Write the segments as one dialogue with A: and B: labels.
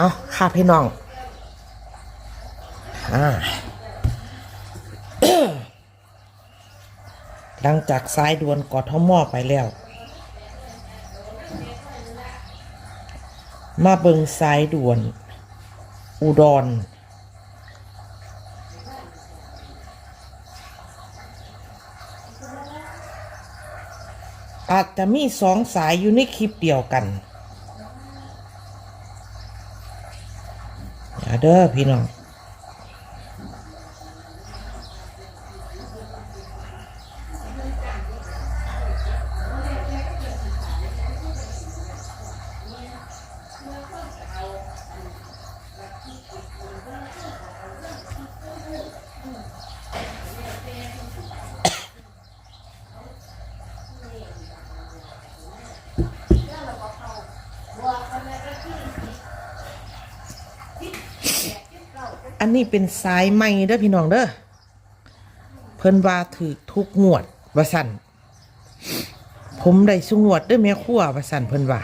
A: เอาค่ะพี่น้อง อ่าหลังจากสายด่วนกอทมอไปแล้ว มาเบิงสายด่วน อุดร อาจจะมีสองสายอยู่ในคลิปเดียวกันอย่า เด้อพี่น้อง อันนี้เป็นสายใหม่เด้อพี่น้องเด้อเพิ่นว่าถือทุกงวดว่าสั่นผมได้สุงวดเด้อแม่ขั้วว่าสั่นเพิ่นว่า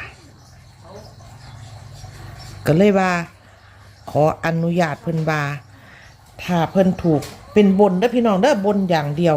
A: ก็เลยว่า ขออนุญาตเพิ่นว่าถ้าเพิ่นถูกเป็นบนเด้อพี่น้องเด้อบนอย่างเดียว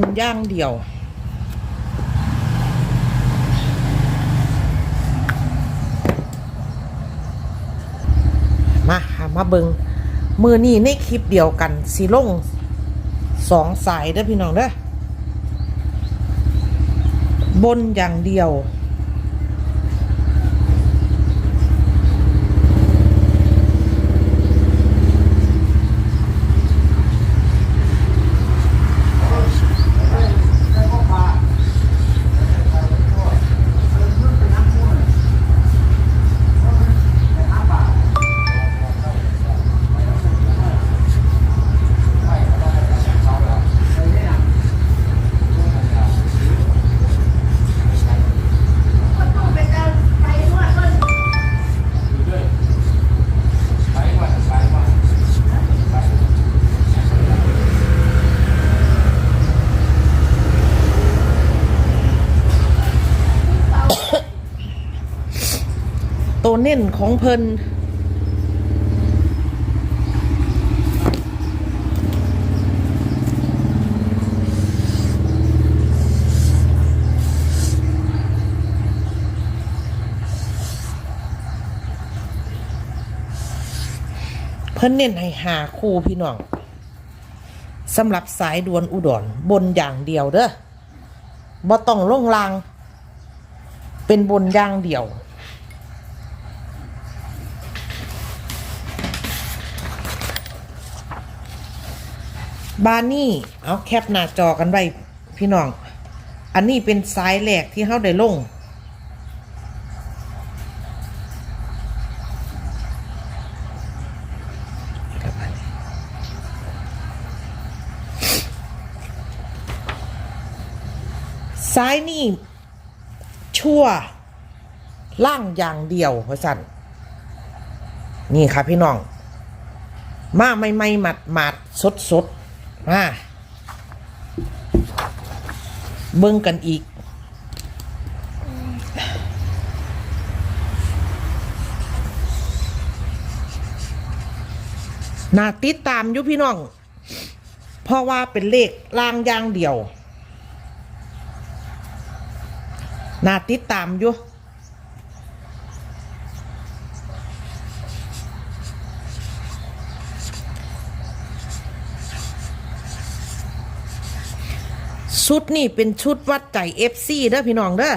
A: นย่างเดียว มามาเบิงมือนี่ในคลิปเดียวกันสีลงสองสายเด้อพี่น้องเด้อบนอย่างเดียว เน้นของเพิ่นเพิ่นเน้นให้หาคู่พี่น้องสำหรับสายดวนอุดรบนอย่างเดียวเด้อบ่ต้องลงลาง เป็นบนอย่างเดียว บานนี่เอาแคปหน้าจอกันไว้พี่น้อง อันนี้เป็นสายแหลกที่เขาได้ลง ซ้ายนี่ ชั่ว ล่างอย่างเดียวเพราะสันนี่ครับพี่น้อง มาไม่ไม่หมัดหมัดสดสด มาเบิ่งกันอีก น่าติดตามอยู่พี่น้อง เพราะว่าเป็นเลขล่างย่างเดียว น่าติดตามอยู่ ชุดนี่เป็นชุดวัดใจเอฟซีเด้อพี่น้องเด้อ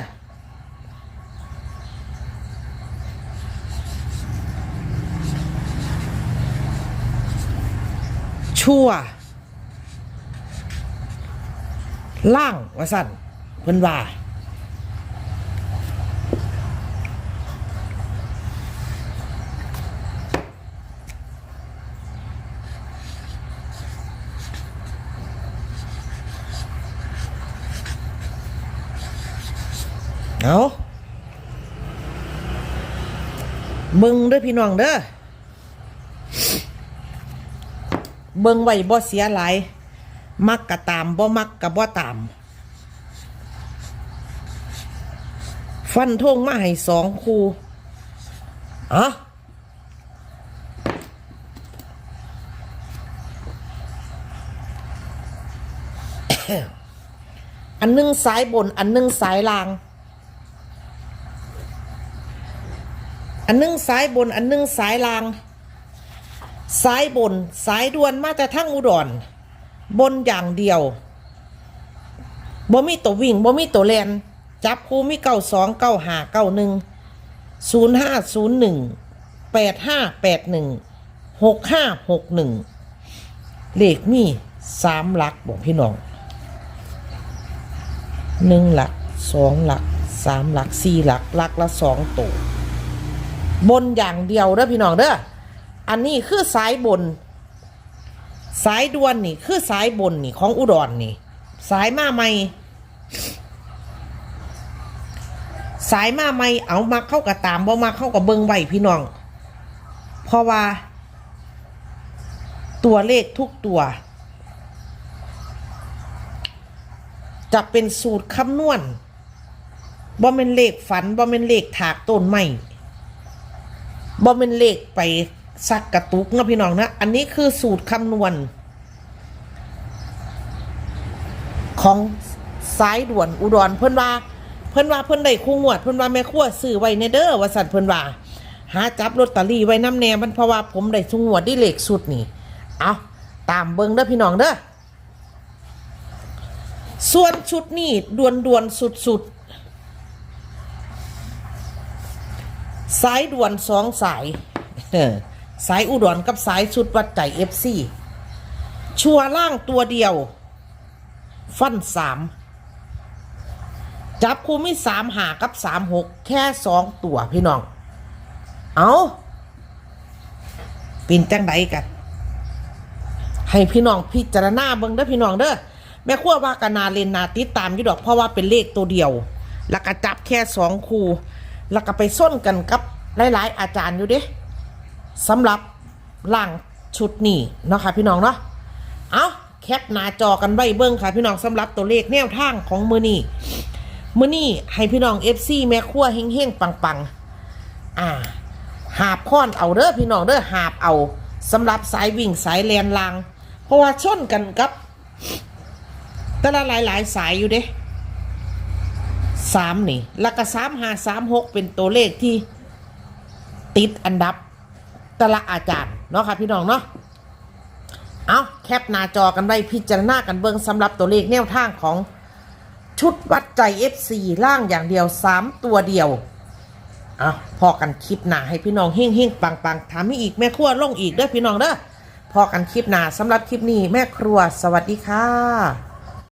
A: ชั่ว ล่างว่สั่นเพิ่นว่า เอาเบิ่งเด้อพี่น้องเด้อเบิ่งไว้บ่เสียหลายมักกะตามบ่มักกะบ่ตาม ฟันทงมาให้สองคู่อะอันนึงสายบน อันนึงสายล่าง อันนึงสายบน อันนึงสายล่าง สายบน สายด่วนมาแต่ทั้งอุดร บนอย่างเดียวบ่มีตัววิ่งบ่มีตัวแลนจับคู่มีเก้าสองเก้าห้าเก้าหนึ่งศูนย์ห้าศูนย์หนึ่งแปดห้าแปดหนึ่งหกห้าหกหนึ่งเลขมีสามหลักบอกพี่น้องหนึ่งหลักสองหลักสามหลักสี่หลักหลักละสองตัว บนอย่างเดียวเด้อพี่น้องเด้ออันนี้คือสายบน สายด่วนนี่คือสายบนนี่ของอุดรนี่ สายมาใหม่สายมาใหม่เอามาเข้ากับตามบ่มาเข้ากับเบิงไว้พี่น้อง เพราะว่า ตัวเลขทุกตัว จะเป็นสูตรคำนวณบ่เป็นเลขฝันบ่เป็นเลขถากต้นไม้ บ่เป็นเลขไปสักกระตุกนะพี่น้องนะ อันนี้คือสูตรคำนวณ ของสายด่วนอุดรเพิ่นว่า เพิ่นว่าเพิ่นได้คู่งวด เพิ่นว่าแม่ครัวซื้อไว้ในเด้อว่าสั่นเพิ่นว่า หาจับลอตเตอรี่ไว้น้ำแน่มันเพราะว่าผมได้ทุกงวดได้เลขสุดนี่ เอาตามเบิ่งเด้อพี่น้องเด้อส่วนชุดนี้ด่วนด่วนสุดสุดๆ สายด่วนสองสายเออสายอุดรกับสายชุดวัดใจเอฟซีชัวร์ล่างตัวเดียว ฟันสามจับคูมีสามหากับสามหกแค่สองตัวพี่น้อง เอาเป็นจังไดกัน ให้พี่น้องพิจารณาเบิ่งเด้อพี่น้องเด้อแม่ขั้วว่ากันนาเลนนาติดตามอยู่ดอกเพราะว่าเป็นเลขตัวเดียว แล้วก็จับแค่สองคู แล้วก็ไปส้นกันกับหลายๆ อาจารย์อยู่เด้สำหรับล่างชุดนี้เนาะค่ะพี่น้องเนาะเอาแคปหน้าจอกันไว้เบิ้งค่ะพี่น้องสำหรับตัวเลขแนวทางของมือนี้มือนี้ให้พี่น้องเอฟซีแม่ครัวเฮงๆปังๆอ่าหาบค้อนเอาเด้อพี่น้องเด้อหาบเอาสำหรับสายวิ่งสายแลนลาง เพราะว่าชนกันกับ แต่ละหลายๆสายอยู่เด้ สามนี่ แล้วก็สามห้าสามหกเป็นตัวเลขที่ติดอันดับแต่ละอาจารย์ เนาะค่ะพี่น้องเนาะ เอาแคปหน้าจอกันไว้พิจารณากันเบิ่งสำหรับตัวเลขแนวทางของชุดวัดใจ FC ล่างอย่างเดียว 3 ตัวเดียวเอาพอกันคลิปหน้าให้พี่น้องเฮ่งเฮ่งปังปังถามให้อีกแม่ครัวลงอีกเด้อพี่น้องเด้อพอกันคลิปหน้าสำหรับคลิปนี้แม่ครัวสวัสดีค่ะ